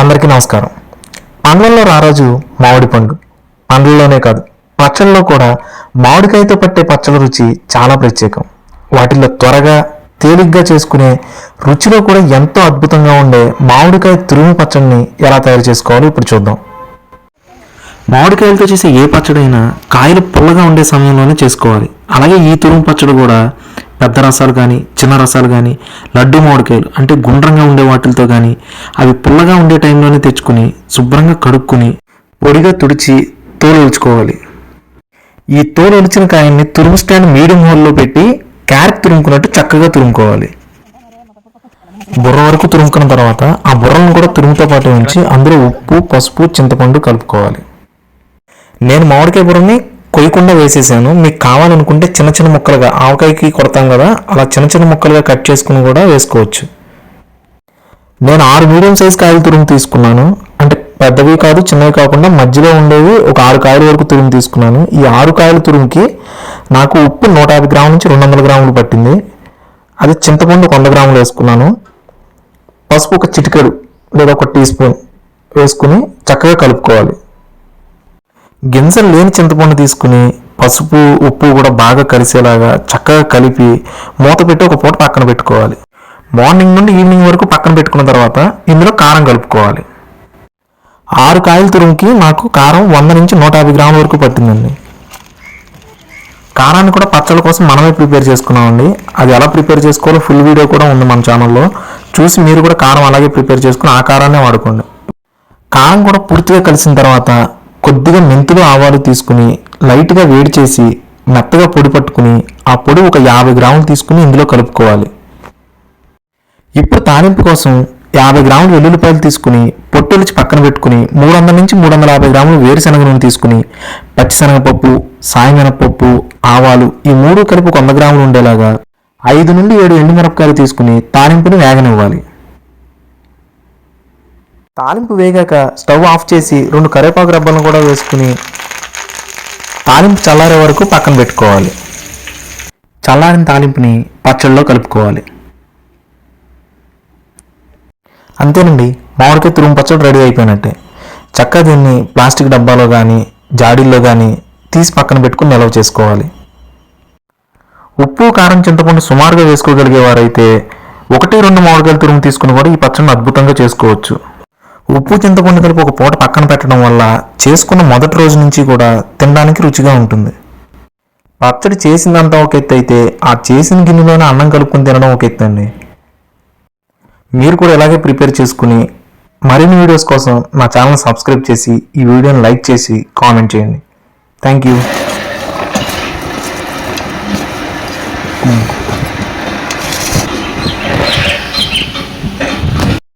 అందరికీ నమస్కారం. పండ్లలో రారాజు మామిడి పండు. పండ్లలోనే కాదు పచ్చళ్ళలో కూడా మామిడికాయతో పట్టే పచ్చల రుచి చాలా ప్రత్యేకం. వాటిల్లో త్వరగా తేలిగ్గా చేసుకునే రుచిలో కూడా ఎంతో అద్భుతంగా ఉండే మామిడికాయ తురుము పచ్చడిని ఎలా తయారు చేసుకోవాలో ఇప్పుడు చూద్దాం. మామిడికాయలతో చేసే ఏ పచ్చడైనా కాయలు పుల్లగా ఉండే సమయంలోనే చేసుకోవాలి. అలాగే ఈ తురుము పచ్చడి కూడా పెద్ద రసాలు కానీ చిన్న రసాలు కానీ లడ్డు మామిడికాయలు అంటే గుండ్రంగా ఉండే వాటితో కానీ అవి పుల్లగా ఉండే టైంలోనే తెచ్చుకుని శుభ్రంగా కడుక్కుని పొడిగా తుడిచి తోలు ఒలుచుకోవాలి. ఈ తోలు ఒలిచిన కాయల్ని తురుము స్టాండ్ మీడియం హోల్లో పెట్టి క్యారెట్ తురుముకున్నట్టు చక్కగా తురుముకోవాలి. బుర్ర వరకు తురుముకున్న తర్వాత ఆ బుర్రను కూడా తురుముతో పాటు ఉంచి అందులో ఉప్పు పసుపు చింతపండు కలుపుకోవాలి. నేను మామిడికాయ బుర్రని కొయ్యకుండా వేసేసాను. మీకు కావాలనుకుంటే చిన్న చిన్న ముక్కలుగా ఆవకాయకి కొడతాం కదా అలా చిన్న చిన్న ముక్కలుగా కట్ చేసుకుని కూడా వేసుకోవచ్చు. నేను ఆరు మీడియం సైజ్ కాయలు తురుము తీసుకున్నాను. అంటే పెద్దవి కాదు చిన్నవి కాకుండా మధ్యలో ఉండేవి ఒక ఆరు కాయల వరకు తురుము తీసుకున్నాను. ఈ ఆరు కాయల తురుముకి నాకు ఉప్పు నూట యాభై గ్రాముల నుంచి రెండు వందల గ్రాములు పట్టింది. అది చింతపండు ఒక వంద గ్రాములు వేసుకున్నాను. పసుపు ఒక చిటికెడు లేదా ఒక టీ స్పూన్ వేసుకుని చక్కగా కలుపుకోవాలి. గింజలు లేని చింతపండు తీసుకుని పసుపు ఉప్పు కూడా బాగా కలిసేలాగా చక్కగా కలిపి మూత పెట్టి ఒక పూట పక్కన పెట్టుకోవాలి. మార్నింగ్ నుండి ఈవినింగ్ వరకు పక్కన పెట్టుకున్న తర్వాత ఇందులో కారం కలుపుకోవాలి. ఆరు కాయల తురుముకి మాకు కారం వంద నుంచి నూట యాభై గ్రాముల వరకు పట్టిందండి. కారాన్ని కూడా పచ్చళ్ళ కోసం మనమే ప్రిపేర్ చేసుకున్నామండి. అది ఎలా ప్రిపేర్ చేసుకోవాలో ఫుల్ వీడియో కూడా ఉంది మన ఛానల్లో. చూసి మీరు కూడా కారం అలాగే ప్రిపేర్ చేసుకుని ఆ కారాన్నే వాడుకోండి. కారం కూడా పూర్తిగా కలిసిన తర్వాత కొద్దిగా మెంతులు ఆవాలు తీసుకుని లైట్గా వేడి చేసి మెత్తగా పొడి పట్టుకుని ఆ పొడి ఒక యాభై గ్రాములు తీసుకుని ఇందులో కలుపుకోవాలి. ఇప్పుడు తాలింపు కోసం యాభై గ్రాములు వెల్లుల్లిపాయలు తీసుకుని పొట్టొలిచి పక్కన పెట్టుకుని మూడు వందల నుంచి మూడు వందల యాభై గ్రాములు వేరుశనగ నూనె తీసుకుని పచ్చిశనగపప్పు సాయమినపప్పు ఆవాలు ఈ మూడు కలిపి ఒక వంద గ్రాములు ఉండేలాగా ఐదు నుండి ఏడు ఎండుమిరపకాయలు తీసుకుని తాలింపుని వేగనివ్వాలి. తాలింపు వేగాక స్టవ్ ఆఫ్ చేసి రెండు కరివేపాకు రబ్బలను కూడా వేసుకుని తాలింపు చల్లారే వరకు పక్కన పెట్టుకోవాలి. చల్లారిన తాలింపుని పచ్చళ్ళలో కలుపుకోవాలి. అంతేనండి మామిడికాయ తురుము పచ్చడి రెడీ అయిపోయినట్టే. చక్కగా దీన్ని ప్లాస్టిక్ డబ్బాలో కానీ జాడీల్లో కానీ తీసి పక్కన పెట్టుకుని నిల్వ చేసుకోవాలి. ఉప్పు కారం చింతపండు సుమారుగా వేసుకోగలిగేవారైతే ఒకటి రెండు మామిడికాయల తురుము తీసుకుని కూడా ఈ పచ్చడిని అద్భుతంగా చేసుకోవచ్చు. ఉప్పు చింతపండు కలిపి ఒక పూట పక్కన పెట్టడం వల్ల చేసుకున్న మొదటి రోజు నుంచి కూడా తినడానికి రుచిగా ఉంటుంది. పచ్చడి చేసిందంతా ఒక ఎత్తు అయితే ఆ చేసిన గిన్నెలోనే అన్నం కలుపుకొని తినడం ఒక ఎత్తు అండి. మీరు కూడా ఇలాగే ప్రిపేర్ చేసుకుని మరిన్ని వీడియోస్ కోసం నా ఛానల్ సబ్స్క్రైబ్ చేసి ఈ వీడియోని లైక్ చేసి కామెంట్ చేయండి. Thank you.